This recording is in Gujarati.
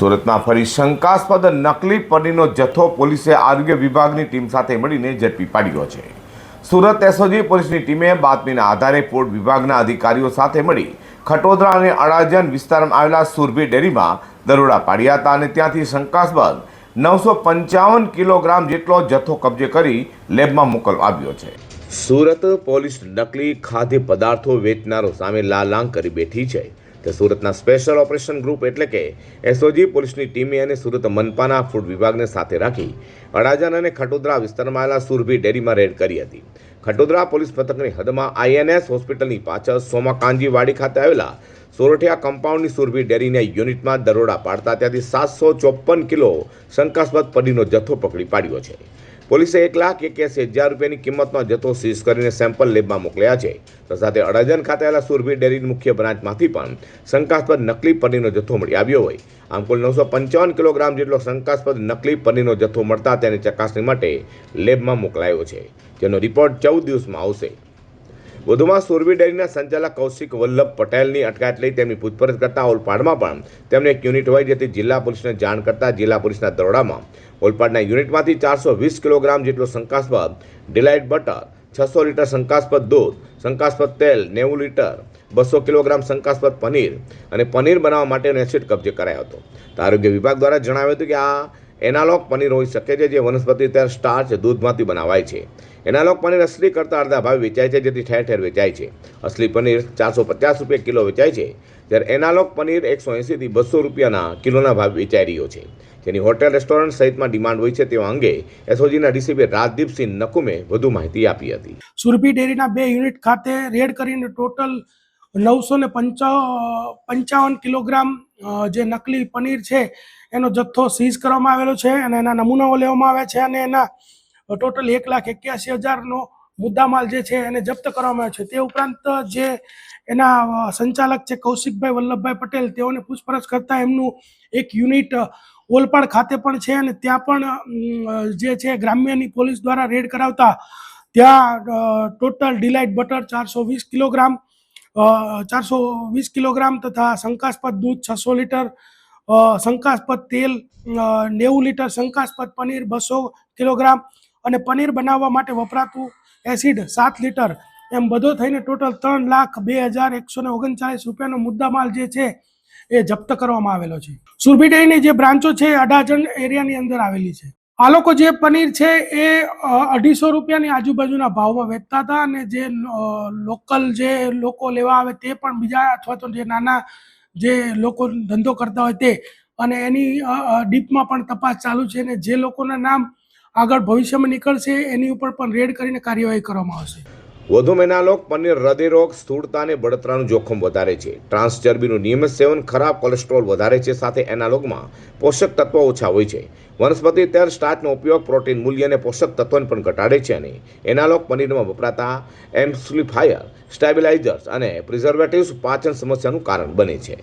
સુરતમાં ફરી શંકાસ્પદ નકલી પનીરનો જથ્થો પોલીસે આરોગ્ય વિભાગની ટીમ સાથે મળીને ઝડપી પાડ્યો છે. સુરત એસઓજી પોલીસની ટીમે બાતમીના આધારે પોર્ટ વિભાગના અધિકારીઓ સાથે મળી ખટોદરા અને અડાજન વિસ્તારમાં આવેલા સુરભી ડેરીમાં દરોડા પાડ્યા હતા અને ત્યાંથી શંકાસ્પદ નવસો પંચાવન કિલોગ્રામ જેટલો જથ્થો કબજે કરી લેબમાં મોકલવા આવ્યો છે. સુરત પોલીસ નકલી ખાદ્ય પદાર્થો વેચનારો સામે લાલાંગ કરી બેઠી છે. તે સુરતના સ્પેશિયલ ઓપરેશન ગ્રુપ એટલે કે એસઓજી પોલીસની ટીમે અને સુરત મનપાના ફૂડ વિભાગને સાથે રાખી અડાજણ અને ખટોદરા વિસ્તારમાં આવેલા સુરભી ડેરીમાં રેડ કરી હતી. ખટોદરા પોલીસ મથકની હદમાં આઈએનએસ હોસ્પિટલની પાછળ સોમા વાડી ખાતે આવેલા સોરઠિયા કમ્પાઉન્ડની સુરભી ડેરીના યુનિટમાં દરોડા પાડતા ત્યાંથી સાતસો ચોપન કિલો શંકાસ્પદ પડીનો જથ્થો પકડી પાડ્યો છે. પોલીસે એક લાખ એક્યાસી હજાર રૂપિયાની કિંમતનો જથ્થો સીઝ કરીને સેમ્પલ લેબમાં મોકલ્યા છે. સાથે અડાજણ ખાતે આવેલા સુરભી ડેરીની મુખ્ય બ્રાન્ચમાંથી પણ શંકાસ્પદ નકલી પનીરનો જથ્થો મળી આવ્યો હોય. આમ કુલ નવસો પંચાવન કિલોગ્રામ જેટલો શંકાસ્પદ નકલી પનીરનો જથ્થો મળતા તેની ચકાસણી માટે લેબમાં મોકલાયો છે. જેનો રિપોર્ટ ચૌદ દિવસમાં આવશે. વધુમાં સુરભી ડેરીના સંચાલક કૌશિક વલ્લભ પટેલની અટકાયત લઈ તેમની પૂછપરછ કરતા ઓલપાડમાં પણ તેમને એક યુનિટ હોય જેથી જિલ્લા પોલીસને જાણ કરતા જિલ્લા પોલીસના દરોડામાં ઓલપાડના યુનિટમાંથી ચારસો વીસ કિલોગ્રામ જેટલો શંકાસ્પદ ડિલાઇટ બટર, છસો લીટર શંકાસ્પદ દૂધ, શંકાસ્પદ તેલ, નેવું લીટર, બસો કિલોગ્રામ શંકાસ્પદ પનીર અને પનીર બનાવવા માટેનો એસિડ કબજે કરાયો હતો. આરોગ્ય વિભાગ દ્વારા જણાવ્યું હતું કે આ એનાલોગ પનીર હોઈ શકે છે, જે વનસ્પતિ તેલ સ્ટાર્ચ દૂધમાંથી બનાવાય છે. એનાલોગ પનીર અસલી કરતાં અડધા ભાવે વેચાય છે, જેથી ઠેર ઠેર વેચાય છે. અસલી પનીર ચારસો પચાસ રૂપિયા કિલો વેચાય છે, જ્યારે એનાલોગ પનીર એકસો એંસીથી બસો રૂપિયાના કિલોના ભાવ વેચાઈ રહ્યો છે. જેની હોટેલ રેસ્ટોરન્ટ સહિતમાં ડિમાન્ડ હોય છે, તેવા અંગે એસઓજીના ડીસીપી રાજદીપસિંહ નકુમે વધુ માહિતી આપી હતી. સુરભી ડેરીના બે યુનિટ ખાતે રેડ કરીને ટોટલ નવસો ને પંચાવન કિલોગ્રામ જે નકલી પનીર છે, એનો જથ્થો સીઝ કરવામાં આવેલો છે અને એના નમૂનાઓ લેવામાં આવ્યા છે અને એના ટોટલ એક લાખ એક્યાસી હજારનો મુદ્દામાલ જે છે એને જપ્ત કરવામાં આવ્યો છે. તે ઉપરાંત જે એના સંચાલક છે કૌશિકભાઈ વલ્લભભાઈ પટેલ, તેઓને પૂછપરછ કરતા એમનું એક યુનિટ ઓલપાડ ખાતે પણ છે અને ત્યાં પણ જે છે ગ્રામ્યની પોલીસ દ્વારા રેડ કરાવતા, ત્યાં ટોટલ ડિલાઇટ બટર ચારસો વીસ કિલોગ્રામ ચારસો વીસ કિલોગ્રામ તથા શંકાસ્પદ દૂધ છસો લીટર શંકાસ્પદ તેલ નેવું લીટર શંકાસ્પદ પનીર બસો કિલોગ્રામ અને પનીર બનાવવા માટે વપરાતું એસિડ સાત લીટર. એમ બધો થઈને ટોટલ ત્રણ લાખ બે હજાર એકસો ને ઓગણચાલીસ રૂપિયાનો મુદ્દામાલ જે છે એ જપ્ત કરવામાં આવેલો છે. સુરભી ડેરીની જે બ્રાન્ચો છે અડાજણ એરિયાની અંદર આવેલી છે. આ લોકો જે પનીર છે એ અઢીસો રૂપિયાની આજુબાજુના ભાવમાં વેચતા હતા અને જે લોકલ જે લોકો લેવા આવે તે પણ બીજા અથવા તો જે નાના જે લોકો ધંધો કરતા હોય તે. અને એની ડીપમાં પણ તપાસ ચાલુ છે અને જે લોકોના નામ આગળ ભવિષ્યમાં નીકળશે એની ઉપર પણ રેડ કરીને કાર્યવાહી કરવામાં આવશે. વધુ મેનાલોક પનીર હૃદયરોગ સ્થૂળતા અને બળતરાનું જોખમ વધારે છે. ટ્રાન્સ ચરબીનું નિયમિત સેવન ખરાબ કોલેસ્ટ્રોલ વધારે છે સાથે એનાલોગમાં પોષક તત્વો ઓછા હોય છે. વનસ્પતિ તેલ, સ્ટાર્ચનો ઉપયોગ, પ્રોટીન મૂલ્ય અને પોષક તત્વોને પણ ઘટાડે છે અને એનાલોગ પનીરમાં વપરાતા એમ્સ્લિફાયર સ્ટેબિલાઇઝર્સ અને પ્રિઝર્વેટિવ્સ પાચન સમસ્યાનું કારણ બને છે.